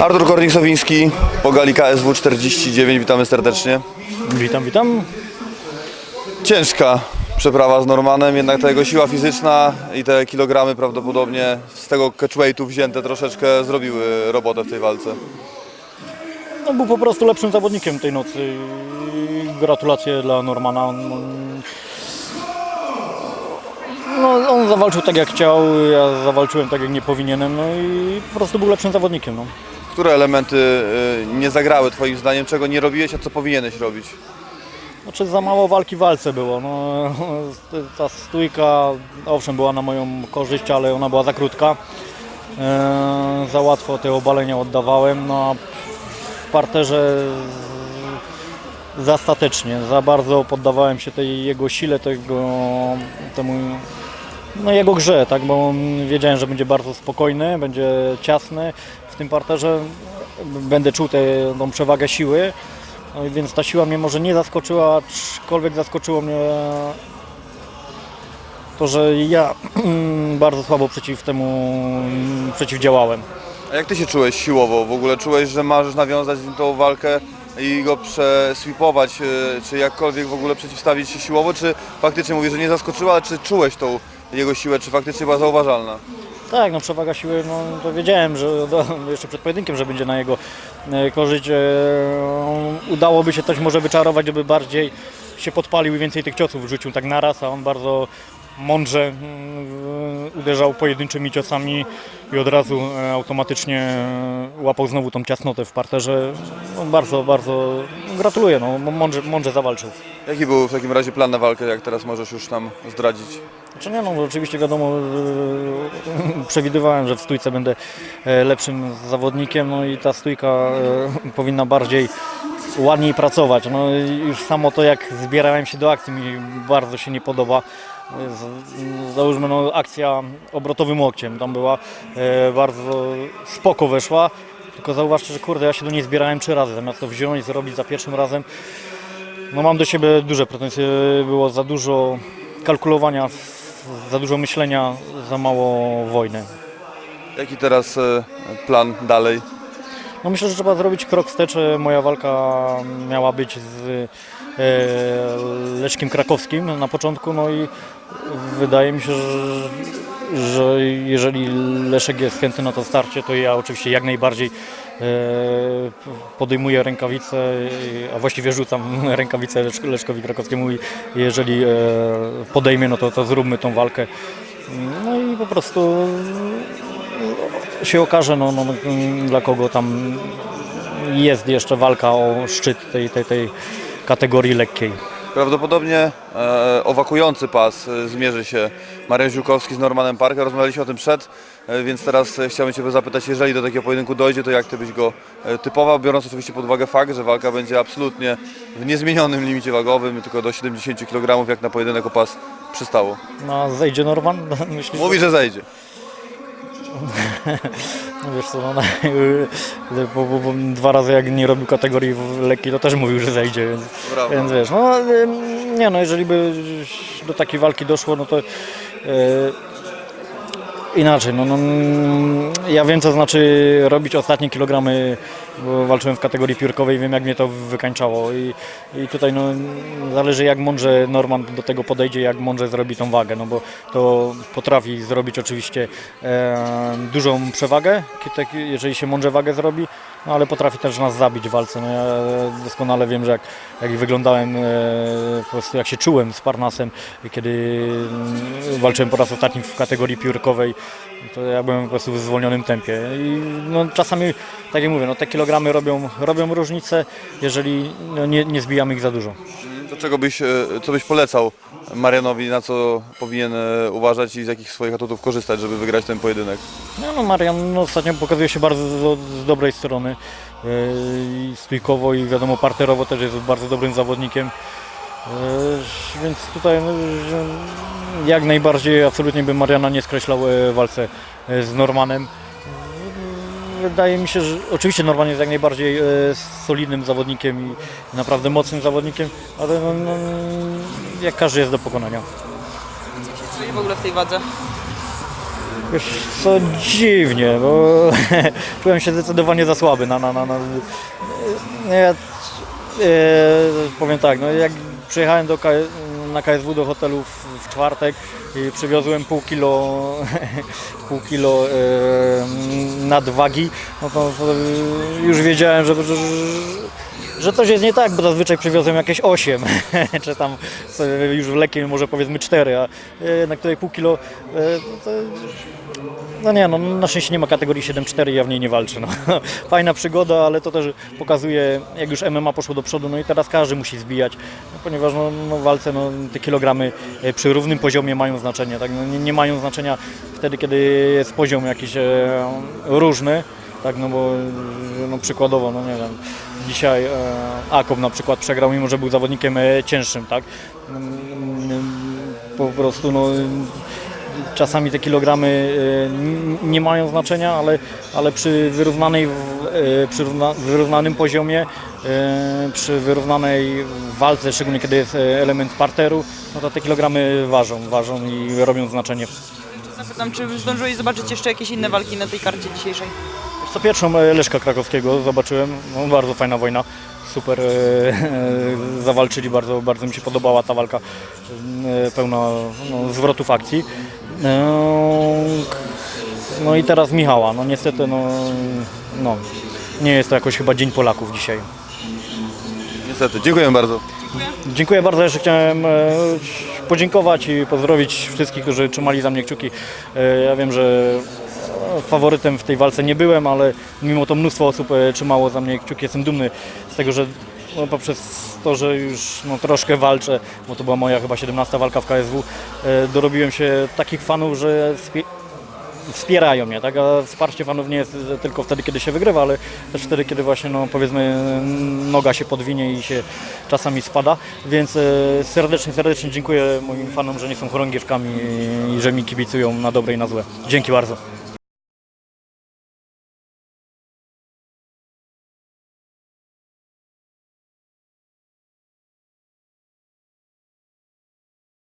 Artur Kornik-Sowiński, Pogali KSW 49, witamy serdecznie. Witam, witam. Ciężka przeprawa z Normanem, jednak ta jego siła fizyczna i te kilogramy prawdopodobnie z tego catchweightu wzięte troszeczkę zrobiły robotę w tej walce. No, był po prostu lepszym zawodnikiem tej nocy. Gratulacje dla Normana. No, on zawalczył tak jak chciał, ja zawalczyłem tak jak nie powinienem, no i po prostu był lepszym zawodnikiem. No. Które elementy y, nie zagrały Twoim zdaniem, czego nie robiłeś, a co powinieneś robić? Znaczy za mało walki w walce było. No, ta stójka owszem była na moją korzyść, ale ona była za krótka. E, za łatwo te obalenia oddawałem. No, w parterze za statecznie, za bardzo poddawałem się tej jego sile, tego, temu, no jego grze, tak, bo wiedziałem, że będzie bardzo spokojny, będzie ciasny w tym parterze. Będę czuł tę przewagę siły. No więc ta siła mnie może nie zaskoczyła, aczkolwiek zaskoczyło mnie to, że ja bardzo słabo przeciw temu przeciwdziałałem. A jak Ty się czułeś siłowo? W ogóle czułeś, że możesz nawiązać tą walkę i go przesweepować, y, czy jakkolwiek w ogóle przeciwstawić się siłowo, czy faktycznie mówisz, że nie zaskoczyła, czy czułeś tą jego siłę, czy faktycznie była zauważalna? Tak, no przewaga siły, no to wiedziałem, że do, jeszcze przed pojedynkiem, że będzie na jego e, korzyść. E, udałoby się coś może wyczarować, żeby bardziej się podpalił i więcej tych ciosów rzucił tak naraz, a on bardzo mądrze mm, uderzał pojedynczymi ciosami i od razu e, automatycznie e, łapał znowu tą ciasnotę w parterze. No, bardzo, bardzo gratuluję, no, mądrze, mądrze zawalczył. Jaki był w takim razie plan na walkę, jak teraz możesz już nam zdradzić? Znaczy nie no, oczywiście wiadomo, e, przewidywałem, że w stójce będę lepszym zawodnikiem, no i ta stójka powinna bardziej ładniej pracować. No i już samo to jak zbierałem się do akcji mi bardzo się nie podoba. Załóżmy no akcja obrotowym łokciem, tam była e, bardzo spoko weszła, tylko zauważcie, że kurde ja się do niej zbierałem trzy razy, zamiast to wziąć, zrobić za pierwszym razem. No mam do siebie duże pretensje, było za dużo kalkulowania, za dużo myślenia, za mało wojny. Jaki teraz e, plan dalej? No myślę, że trzeba zrobić krok wstecz. Moja walka miała być z e, Leszkiem Krakowskim na początku, no i wydaje mi się, że, że jeżeli Leszek jest chętny na to starcie, to ja oczywiście jak najbardziej e, podejmuję rękawice, e, a właściwie rzucam rękawicę Lecz, Leszkowi Krakowskiemu i jeżeli e, podejmie, no to, to zróbmy tą walkę. No i po prostu się okaże, no, no, dla kogo tam jest jeszcze walka o szczyt tej, tej, tej kategorii lekkiej. Prawdopodobnie e, o wakujący pas e, zmierzy się Mariusz Ziółkowski z Normanem Parker. Rozmawialiśmy o tym przed, e, więc teraz e, chciałbym Cię zapytać, jeżeli do takiego pojedynku dojdzie, to jak Ty byś go e, typował, biorąc oczywiście pod uwagę fakt, że walka będzie absolutnie w niezmienionym limicie wagowym, tylko do 70 kg, jak na pojedynek o pas przystało. No, a zejdzie Norman? Myślisz, Mówi, że zejdzie. No wiesz co, no, na- bo, bo, bo dwa razy jak nie robił kategorii lekkiej, to też mówił, że zejdzie, więc, Brawo. więc wiesz, no nie no, jeżeli by do takiej walki doszło, no to e, inaczej, no, no mm, ja wiem co znaczy robić ostatnie kilogramy, bo walczyłem w kategorii piórkowej, wiem jak mnie to wykańczało i, i tutaj no, zależy jak mądrze Norman do tego podejdzie, jak mądrze zrobi tą wagę, no bo to potrafi zrobić oczywiście e, dużą przewagę, tak, jeżeli się mądrze wagę zrobi, no ale potrafi też nas zabić w walce. No ja doskonale wiem, że jak, jak wyglądałem, e, po prostu jak się czułem z Parnasem, kiedy mm, walczyłem po raz ostatni w kategorii piórkowej, to ja byłem po prostu w zwolnionym tempie. I no, czasami, tak jak mówię, no, te kilogramy robią, robią różnicę, jeżeli no, nie, nie zbijamy ich za dużo. Do czego byś, e, co byś polecał Marianowi, na co powinien e, uważać i z jakich swoich atutów korzystać, żeby wygrać ten pojedynek? No, no Marian no, ostatnio pokazuje się bardzo z, z dobrej strony. Yy, stójkowo i wiadomo parterowo też jest bardzo dobrym zawodnikiem. Yy, więc tutaj no, jak najbardziej absolutnie bym Mariana nie skreślał w walce z Normanem. Wydaje mi się, że oczywiście Norman jest jak najbardziej e, solidnym zawodnikiem i naprawdę mocnym zawodnikiem, ale no, no, jak każdy jest do pokonania. Czyli w ogóle w tej wadze. Wiesz co, dziwnie, bo czułem się zdecydowanie za słaby na... na, na, na nie, ja, e, powiem tak, no jak przyjechałem do K, na KSW do hotelu w, w czwartek i przywiozłem pół kilo, pół kilo e, nadwagi, no to, to już wiedziałem, że, że, coś jest nie tak, bo zazwyczaj przywiozłem jakieś 8, czy tam już w lekkim może powiedzmy 4, a e, na której pół kilo e, to, no nie, no na szczęście nie ma kategorii 7-4, ja w niej nie walczę. No. Fajna przygoda, ale to też pokazuje, jak już MMA poszło do przodu, no i teraz każdy musi zbijać, no, ponieważ no, no w walce no, te kilogramy e, przy równym poziomie mają znaczenie, tak? no, nie, nie mają znaczenia wtedy, kiedy jest poziom jakiś e, różny, tak, no bo no, przykładowo, no nie wiem, dzisiaj e, Akob na przykład przegrał, mimo że był zawodnikiem e, cięższym, tak, Mm, po prostu no czasami te kilogramy n- nie mają znaczenia, ale, ale przy, wyrównanej, e, przy równa- wyrównanym poziomie, e, przy wyrównanej walce, szczególnie kiedy jest element parteru, no to te kilogramy ważą, ważą i robią znaczenie. Zapytam, czy zdążyłeś zobaczyć jeszcze jakieś inne walki na tej karcie dzisiejszej? Co pierwszą e, Leszka Krakowskiego zobaczyłem, no, bardzo fajna wojna, super e, zawalczyli, bardzo, bardzo mi się podobała ta walka, e, pełna no, zwrotów akcji. E, No i teraz Michała, no niestety no, no, nie jest to jakoś chyba Dzień Polaków dzisiaj. Niestety, dziękuję bardzo. Dziękuję bardzo, jeszcze chciałem e, podziękować i pozdrowić wszystkich, którzy trzymali za mnie kciuki. E, Ja wiem, że e, faworytem w tej walce nie byłem, ale mimo to mnóstwo osób e, trzymało za mnie kciuki. Jestem dumny z tego, że no, poprzez to, że już no, troszkę walczę, bo to była moja chyba 17 walka w KSW, e, dorobiłem się takich fanów, że spie- wspierają mnie, tak? A wsparcie fanów nie jest tylko wtedy, kiedy się wygrywa, ale też wtedy, kiedy właśnie, no powiedzmy, noga się podwinie i się czasami spada. Więc e, serdecznie, serdecznie dziękuję moim fanom, że nie są chorągiewkami i że mi kibicują na dobre i na złe. Dzięki bardzo.